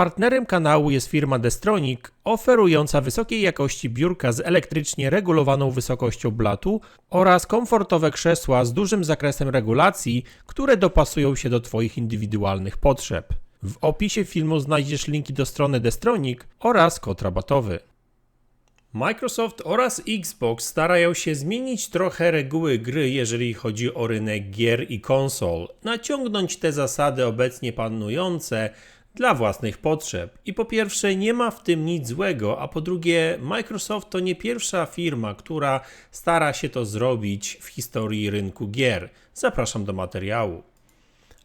Partnerem kanału jest firma Destronic, oferująca wysokiej jakości biurka z elektrycznie regulowaną wysokością blatu oraz komfortowe krzesła z dużym zakresem regulacji, które dopasują się do Twoich indywidualnych potrzeb. W opisie filmu znajdziesz linki do strony Destronic oraz kod rabatowy. Microsoft oraz Xbox starają się zmienić trochę reguły gry, jeżeli chodzi o rynek gier i konsol, naciągnąć te zasady obecnie panujące dla własnych potrzeb. I po pierwsze, nie ma w tym nic złego, a po drugie, Microsoft to nie pierwsza firma, która stara się to zrobić w historii rynku gier. Zapraszam do materiału.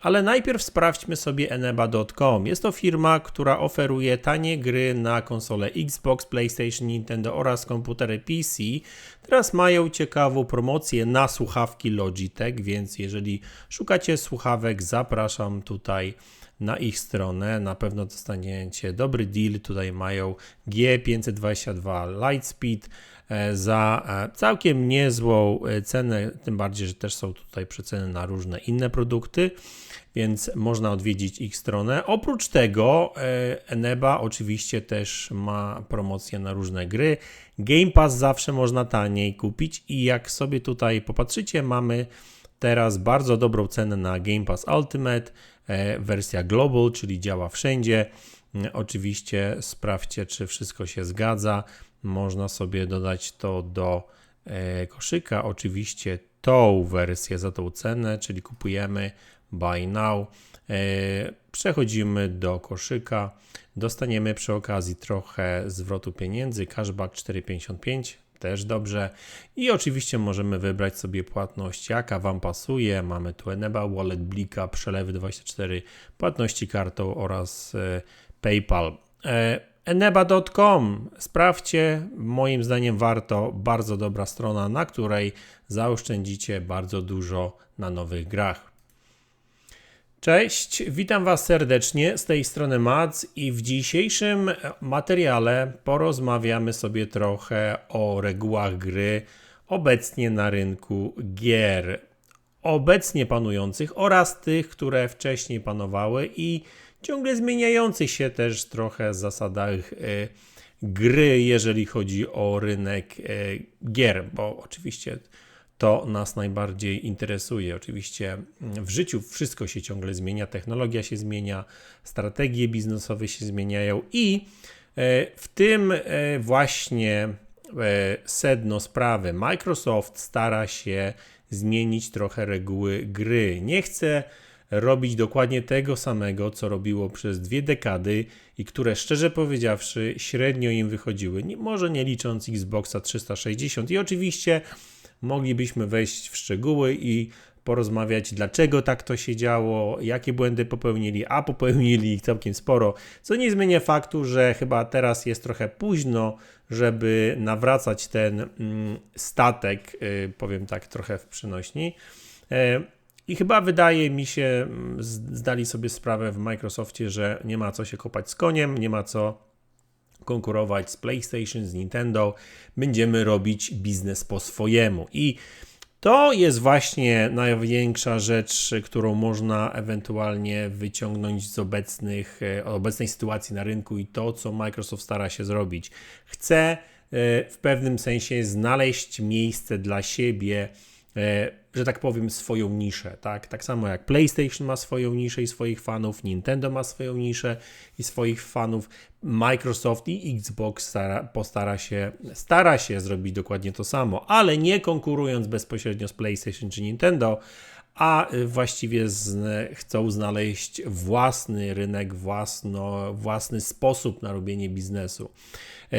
Ale najpierw sprawdźmy sobie eneba.com. Jest to firma, która oferuje tanie gry na konsole Xbox, PlayStation, Nintendo oraz komputery PC. Teraz mają ciekawą promocję na słuchawki Logitech, więc jeżeli szukacie słuchawek, zapraszam tutaj na ich stronę. Na pewno dostaniecie dobry deal. Tutaj mają G522 Lightspeed e, za e, całkiem niezłą e, cenę, tym bardziej, że też są tutaj przeceny na różne inne produkty, więc można odwiedzić ich stronę. Oprócz tego Eneba oczywiście też ma promocję na różne gry. Game Pass zawsze można taniej kupić i jak sobie tutaj popatrzycie, mamy teraz bardzo dobrą cenę na Game Pass Ultimate wersja Global, czyli działa wszędzie. E, oczywiście sprawdźcie, czy wszystko się zgadza. Można sobie dodać to do e, koszyka. Oczywiście tą wersję za tą cenę, czyli kupujemy buy now. Przechodzimy do koszyka. Dostaniemy przy okazji trochę zwrotu pieniędzy. Cashback 4,55 też dobrze. I oczywiście możemy wybrać sobie płatność, jaka Wam pasuje. Mamy tu Eneba, Wallet, Blika, Przelewy 24, płatności kartą oraz e, PayPal. E, eneba.com. Sprawdźcie, moim zdaniem warto, bardzo dobra strona, na której zaoszczędzicie bardzo dużo na nowych grach. Cześć, witam Was serdecznie z tej strony Mac i w dzisiejszym materiale porozmawiamy sobie trochę o regułach gry obecnie na rynku gier. Obecnie panujących oraz tych, które wcześniej panowały i ciągle zmieniających się też trochę zasadach e, gry, jeżeli chodzi o rynek e, gier, bo oczywiście to nas najbardziej interesuje. Oczywiście w życiu wszystko się ciągle zmienia, technologia się zmienia, strategie biznesowe się zmieniają i e, w tym e, właśnie e, sedno sprawy. Microsoft stara się zmienić trochę reguły gry. Nie chce robić dokładnie tego samego, co robiło przez dwie dekady i które szczerze powiedziawszy średnio im wychodziły. Może nie licząc Xboxa 360 i oczywiście moglibyśmy wejść w szczegóły i porozmawiać, dlaczego tak to się działo, jakie błędy popełnili, a popełnili ich całkiem sporo, co nie zmienia faktu, że chyba teraz jest trochę późno, żeby nawracać ten mm, statek, y, powiem tak trochę w przynośni. E, I chyba wydaje mi się, mm, zdali sobie sprawę w Microsoftie, że nie ma co się kopać z koniem, nie ma co konkurować z PlayStation, z Nintendo. Będziemy robić biznes po swojemu. I to jest właśnie największa rzecz, którą można ewentualnie wyciągnąć z obecnych, e, obecnej sytuacji na rynku i to, co Microsoft stara się zrobić. Chce e, w pewnym sensie znaleźć miejsce dla siebie E, że tak powiem, swoją niszę. Tak? tak samo jak PlayStation ma swoją niszę i swoich fanów, Nintendo ma swoją niszę i swoich fanów, Microsoft i Xbox stara, postara się, stara się zrobić dokładnie to samo, ale nie konkurując bezpośrednio z PlayStation czy Nintendo, a właściwie z, chcą znaleźć własny rynek, własno, własny sposób na robienie biznesu. E,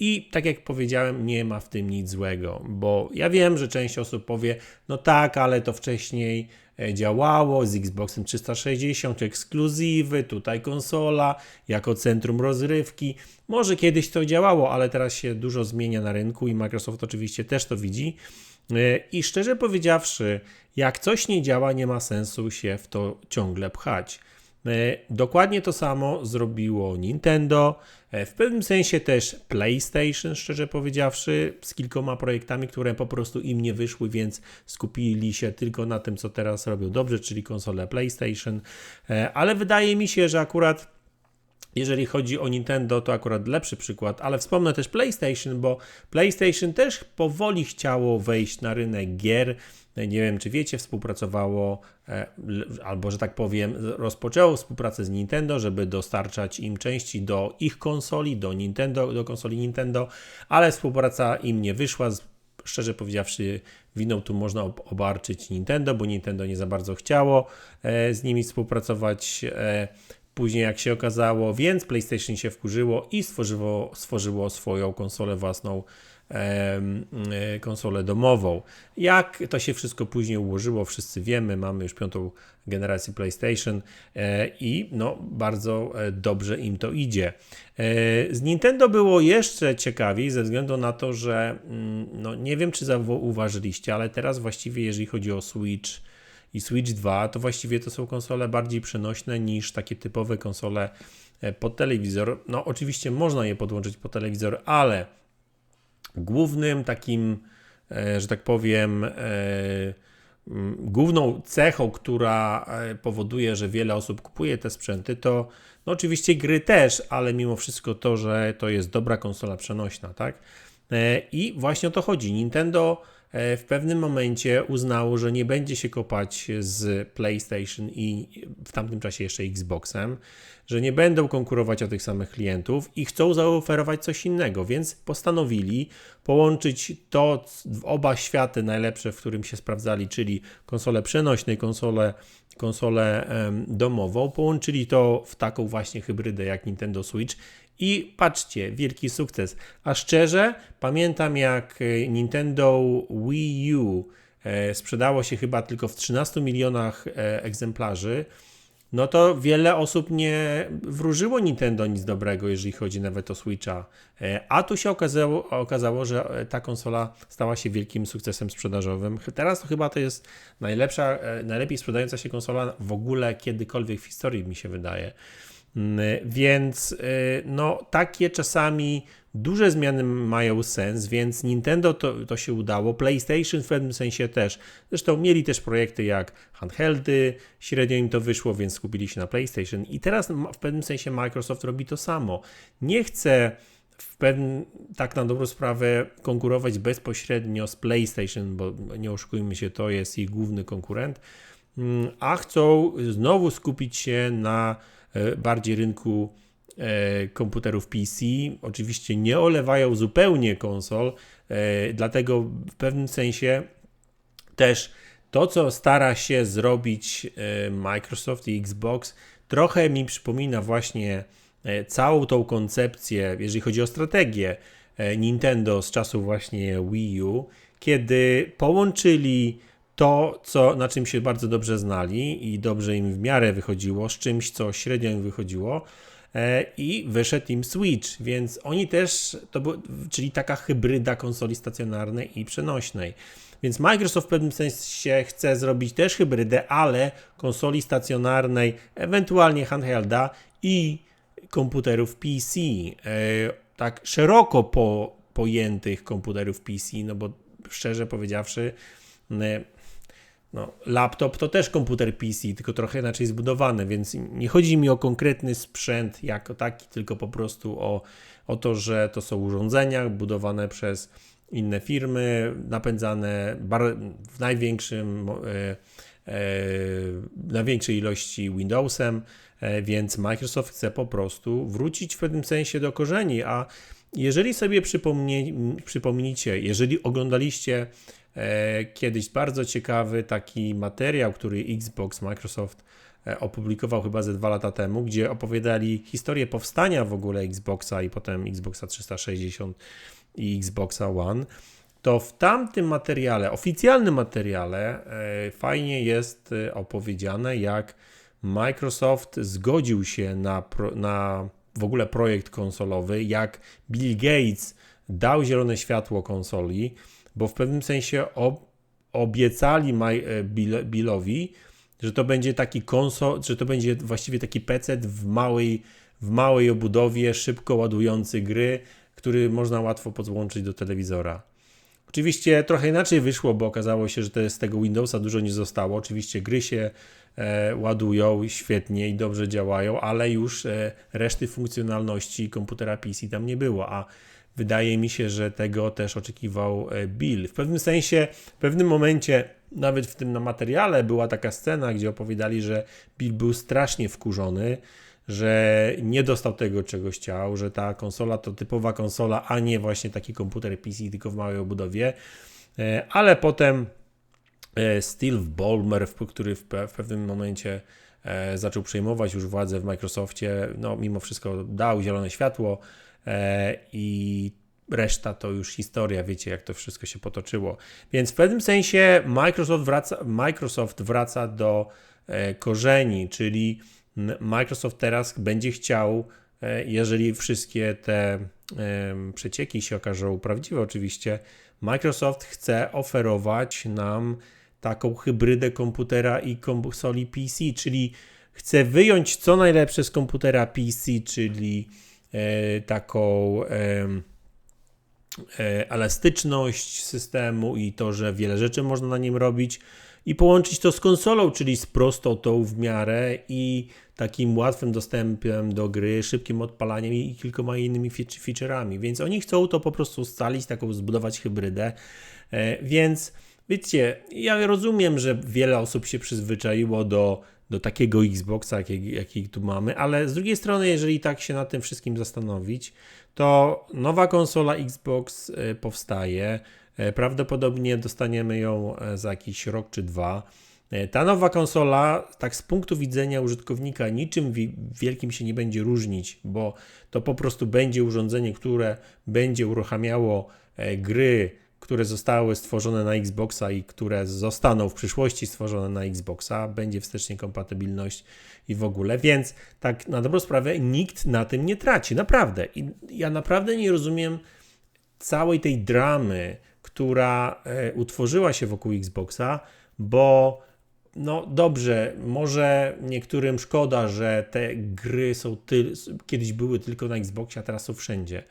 i tak jak powiedziałem, nie ma w tym nic złego, bo ja wiem, że część osób powie, no tak, ale to wcześniej e, działało z Xboxem 360, ekskluzywy, tutaj konsola, jako centrum rozrywki. Może kiedyś to działało, ale teraz się dużo zmienia na rynku i Microsoft oczywiście też to widzi. E, I szczerze powiedziawszy, jak coś nie działa, nie ma sensu się w to ciągle pchać. E, dokładnie to samo zrobiło Nintendo, e, w pewnym sensie też PlayStation, szczerze powiedziawszy, z kilkoma projektami, które po prostu im nie wyszły, więc skupili się tylko na tym, co teraz robią dobrze, czyli konsole PlayStation. E, ale wydaje mi się, że akurat jeżeli chodzi o Nintendo, to akurat lepszy przykład, ale wspomnę też PlayStation, bo PlayStation też powoli chciało wejść na rynek gier. Nie wiem, czy wiecie, współpracowało, e, albo że tak powiem, rozpoczęło współpracę z Nintendo, żeby dostarczać im części do ich konsoli, do Nintendo, do konsoli Nintendo, ale współpraca im nie wyszła. Szczerze powiedziawszy, winą tu można obarczyć Nintendo, bo Nintendo nie za bardzo chciało e, z nimi współpracować. Później jak się okazało, więc PlayStation się wkurzyło i stworzyło, stworzyło swoją konsolę własną, e, konsolę domową. Jak to się wszystko później ułożyło, wszyscy wiemy, mamy już piątą generację PlayStation e, i no, bardzo e, dobrze im to idzie. E, z Nintendo było jeszcze ciekawiej ze względu na to, że mm, no, nie wiem czy zauważyliście, ale teraz właściwie jeżeli chodzi o Switch, i Switch 2, to właściwie to są konsole bardziej przenośne niż takie typowe konsole e, pod telewizor. No, oczywiście można je podłączyć pod telewizor, ale głównym takim, e, że tak powiem, e, główną cechą, która powoduje, że wiele osób kupuje te sprzęty, to no oczywiście gry też, ale mimo wszystko to, że to jest dobra konsola przenośna, tak? I właśnie o to chodzi. Nintendo w pewnym momencie uznało, że nie będzie się kopać z PlayStation i w tamtym czasie jeszcze Xboxem, że nie będą konkurować o tych samych klientów i chcą zaoferować coś innego, więc postanowili połączyć to w oba światy najlepsze, w którym się sprawdzali, czyli konsolę przenośną i konsolę, konsolę domową, połączyli to w taką właśnie hybrydę jak Nintendo Switch i patrzcie, wielki sukces. A szczerze, pamiętam jak e, Nintendo Wii U e, sprzedało się chyba tylko w 13 milionach e, egzemplarzy. No to wiele osób nie wróżyło Nintendo nic dobrego, jeżeli chodzi nawet o Switcha. A tu się okazało, okazało, że ta konsola stała się wielkim sukcesem sprzedażowym. Teraz to chyba to jest najlepsza, najlepiej sprzedająca się konsola w ogóle kiedykolwiek w historii, mi się wydaje. Mm, więc y, no, takie czasami duże zmiany mają sens, więc Nintendo to, to się udało, PlayStation w pewnym sensie też. Zresztą mieli też projekty jak handheldy, średnio im to wyszło, więc skupili się na PlayStation. I teraz w pewnym sensie Microsoft robi to samo. Nie chce w tak na dobrą sprawę konkurować bezpośrednio z PlayStation, bo nie oszukujmy się, to jest ich główny konkurent, mm, a chcą znowu skupić się na bardziej rynku e, komputerów PC. Oczywiście nie olewają zupełnie konsol, e, dlatego w pewnym sensie też to, co stara się zrobić Microsoft i Xbox, trochę mi przypomina właśnie całą tą koncepcję, jeżeli chodzi o strategię Nintendo z czasów właśnie Wii U, kiedy połączyli to, co, na czym się bardzo dobrze znali i dobrze im w miarę wychodziło, z czymś, co średnio im wychodziło, e, i wyszedł im Switch, więc oni też, to był, czyli taka hybryda konsoli stacjonarnej i przenośnej. Więc Microsoft w pewnym sensie chce zrobić też hybrydę, ale konsoli stacjonarnej, ewentualnie handhelda i komputerów PC. E, tak szeroko po, pojętych komputerów PC, no bo szczerze powiedziawszy, no, laptop to też komputer PC, tylko trochę inaczej zbudowany, więc nie chodzi mi o konkretny sprzęt jako taki, tylko po prostu o, o to, że to są urządzenia budowane przez inne firmy, napędzane w największym, e, e, największej ilości Windowsem, e, więc Microsoft chce po prostu wrócić w pewnym sensie do korzeni, a jeżeli sobie przypomnie, przypomnicie, jeżeli oglądaliście kiedyś bardzo ciekawy taki materiał, który Xbox, Microsoft e, opublikował chyba ze dwa lata temu, gdzie opowiadali historię powstania w ogóle Xboxa i potem Xboxa 360 i Xboxa One. To w tamtym materiale, oficjalnym materiale, e, fajnie jest opowiedziane, jak Microsoft zgodził się na, na w ogóle projekt konsolowy, jak Bill Gates dał zielone światło konsoli bo w pewnym sensie ob, obiecali Maj, e, Bill, Billowi, że to będzie taki konsol, że to będzie właściwie taki PC w małej, w małej obudowie, szybko ładujący gry, który można łatwo podłączyć do telewizora. Oczywiście trochę inaczej wyszło, bo okazało się, że to z tego Windowsa dużo nie zostało. Oczywiście gry się e, ładują świetnie i dobrze działają, ale już e, reszty funkcjonalności komputera PC tam nie było, a wydaje mi się, że tego też oczekiwał e, Bill. W pewnym sensie, w pewnym momencie, nawet w tym na materiale była taka scena, gdzie opowiadali, że Bill był strasznie wkurzony, że nie dostał tego, czego chciał, że ta konsola to typowa konsola, a nie właśnie taki komputer PC, tylko w małej obudowie. E, ale potem e, Steve Ballmer, który w, pewnym momencie e, zaczął przejmować już władzę w Microsoftie, no mimo wszystko dał zielone światło i reszta to już historia, wiecie jak to wszystko się potoczyło. Więc w pewnym sensie Microsoft wraca, Microsoft wraca do korzeni, czyli Microsoft teraz będzie chciał, e, jeżeli wszystkie te przecieki się okażą prawdziwe, oczywiście, Microsoft chce oferować nam taką hybrydę komputera i konsoli PC, czyli chce wyjąć co najlepsze z komputera PC, czyli e, taką elastyczność systemu i to, że wiele rzeczy można na nim robić i połączyć to z konsolą, czyli z prostą tą w miarę i takim łatwym dostępem do gry, szybkim odpalaniem i kilkoma innymi featureami. Więc oni chcą to po prostu scalić, taką zbudować hybrydę. E, więc wiecie, ja rozumiem, że wiele osób się przyzwyczaiło do, do takiego Xboxa, jaki, jaki tu mamy, ale z drugiej strony, jeżeli tak się nad tym wszystkim zastanowić, to nowa konsola Xbox e, powstaje. E, prawdopodobnie dostaniemy ją za jakiś rok czy dwa. E, ta nowa konsola, tak z punktu widzenia użytkownika, niczym wielkim się nie będzie różnić, bo to po prostu będzie urządzenie, które będzie uruchamiało e, gry, które zostały stworzone na Xboxa i które zostaną w przyszłości stworzone na Xboxa, będzie wstecznie kompatybilność i w ogóle, więc tak na dobrą sprawę nikt na tym nie traci, naprawdę. I ja naprawdę nie rozumiem całej tej dramy, która e, utworzyła się wokół Xboxa, bo no dobrze, może niektórym szkoda, że te gry są ty, kiedyś były tylko na Xboxie, a teraz są wszędzie.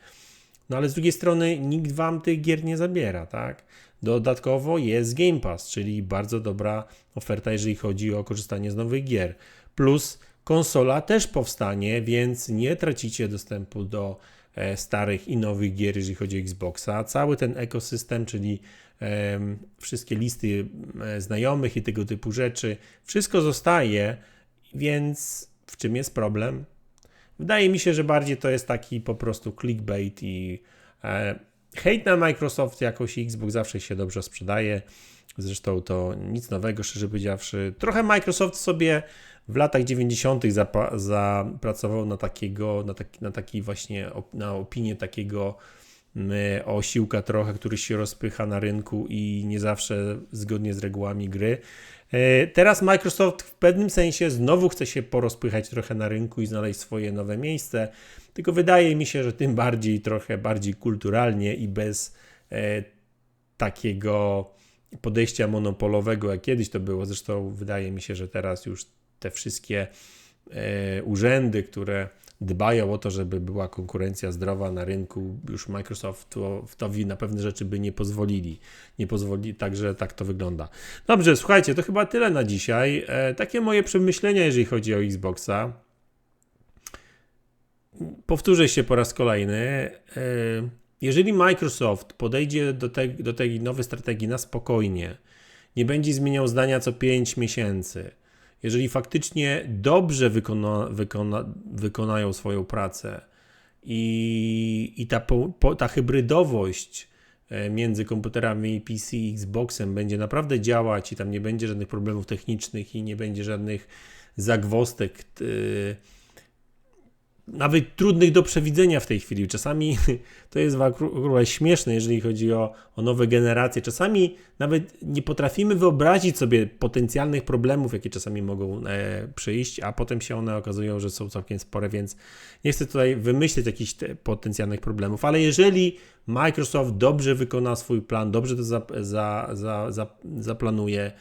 No ale z drugiej strony nikt wam tych gier nie zabiera, tak? Dodatkowo jest Game Pass, czyli bardzo dobra oferta, jeżeli chodzi o korzystanie z nowych gier. Plus konsola też powstanie, więc nie tracicie dostępu do e, starych i nowych gier, jeżeli chodzi o Xboxa. Cały ten ekosystem, czyli wszystkie listy e, znajomych i tego typu rzeczy. Wszystko zostaje, więc w czym jest problem? Wydaje mi się, że bardziej to jest taki po prostu clickbait i e, hejt na Microsoft jakoś Xbox zawsze się dobrze sprzedaje. Zresztą to nic nowego, szczerze powiedziawszy. Trochę Microsoft sobie w latach 90. zapracował na takiego, na taki, na taki właśnie, na opinię takiego osiłka trochę, który się rozpycha na rynku i nie zawsze zgodnie z regułami gry. E, teraz Microsoft w pewnym sensie znowu chce się porozpychać trochę na rynku i znaleźć swoje nowe miejsce, tylko wydaje mi się, że tym bardziej, trochę bardziej kulturalnie i bez e, takiego podejścia monopolowego, jak kiedyś to było. Zresztą wydaje mi się, że teraz już te wszystkie e, urzędy, które dbają o to, żeby była konkurencja zdrowa na rynku. Już Microsoftowi na pewne rzeczy by nie pozwolili. Nie pozwoli, także tak to wygląda. Dobrze, słuchajcie, to chyba tyle na dzisiaj. E, takie moje przemyślenia, jeżeli chodzi o Xboxa. Powtórzę się po raz kolejny. E, jeżeli Microsoft podejdzie do, te, do tej nowej strategii na spokojnie, nie będzie zmieniał zdania co 5 miesięcy, jeżeli faktycznie dobrze wykona, wykona, wykonają swoją pracę i, i ta, po, ta hybrydowość e, między komputerami PC i Xboxem będzie naprawdę działać i tam nie będzie żadnych problemów technicznych i nie będzie żadnych zagwostek. Yy, nawet trudnych do przewidzenia w tej chwili. Czasami to jest w ogóle śmieszne, jeżeli chodzi o, o nowe generacje. Czasami nawet nie potrafimy wyobrazić sobie potencjalnych problemów, jakie czasami mogą e, przyjść, a potem się one okazują, że są całkiem spore, więc nie chcę tutaj wymyślić jakichś potencjalnych problemów, ale jeżeli Microsoft dobrze wykona swój plan, dobrze to za, za, za, zaplanuje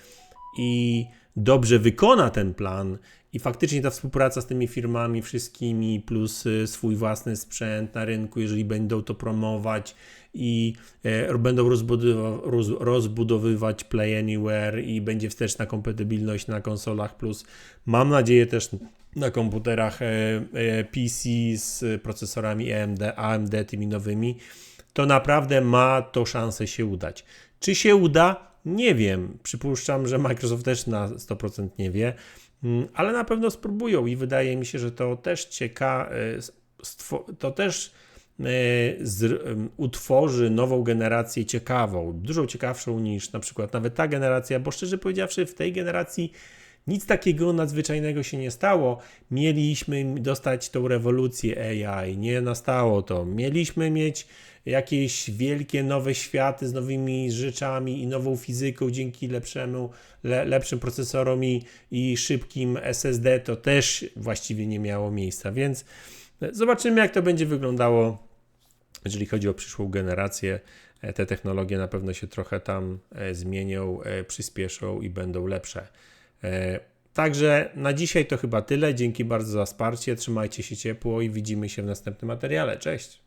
i dobrze wykona ten plan i faktycznie ta współpraca z tymi firmami wszystkimi, plus y, swój własny sprzęt na rynku, jeżeli będą to promować i e, będą rozbudowywać Play Anywhere i będzie wsteczna kompatybilność na konsolach, plus mam nadzieję też na komputerach e, e, PC z procesorami AMD, AMD tymi nowymi, to naprawdę ma to szansę się udać. Czy się uda? Nie wiem. Przypuszczam, że Microsoft też na 100% nie wie, mm, ale na pewno spróbują i wydaje mi się, że to też cieka, e, to też e, utworzy nową generację ciekawą, dużo ciekawszą niż na przykład nawet ta generacja, bo szczerze powiedziawszy, w tej generacji nic takiego nadzwyczajnego się nie stało. Mieliśmy dostać tą rewolucję AI, nie nastało to. Mieliśmy mieć jakieś wielkie nowe światy z nowymi rzeczami i nową fizyką dzięki lepszemu, le, lepszym procesorom i, i szybkim SSD. To też właściwie nie miało miejsca, więc zobaczymy, jak to będzie wyglądało jeżeli chodzi o przyszłą generację, e, te technologie na pewno się trochę tam e, zmienią, e, przyspieszą i będą lepsze. E, Także na dzisiaj to chyba tyle. Dzięki bardzo za wsparcie. Trzymajcie się ciepło i widzimy się w następnym materiale. Cześć!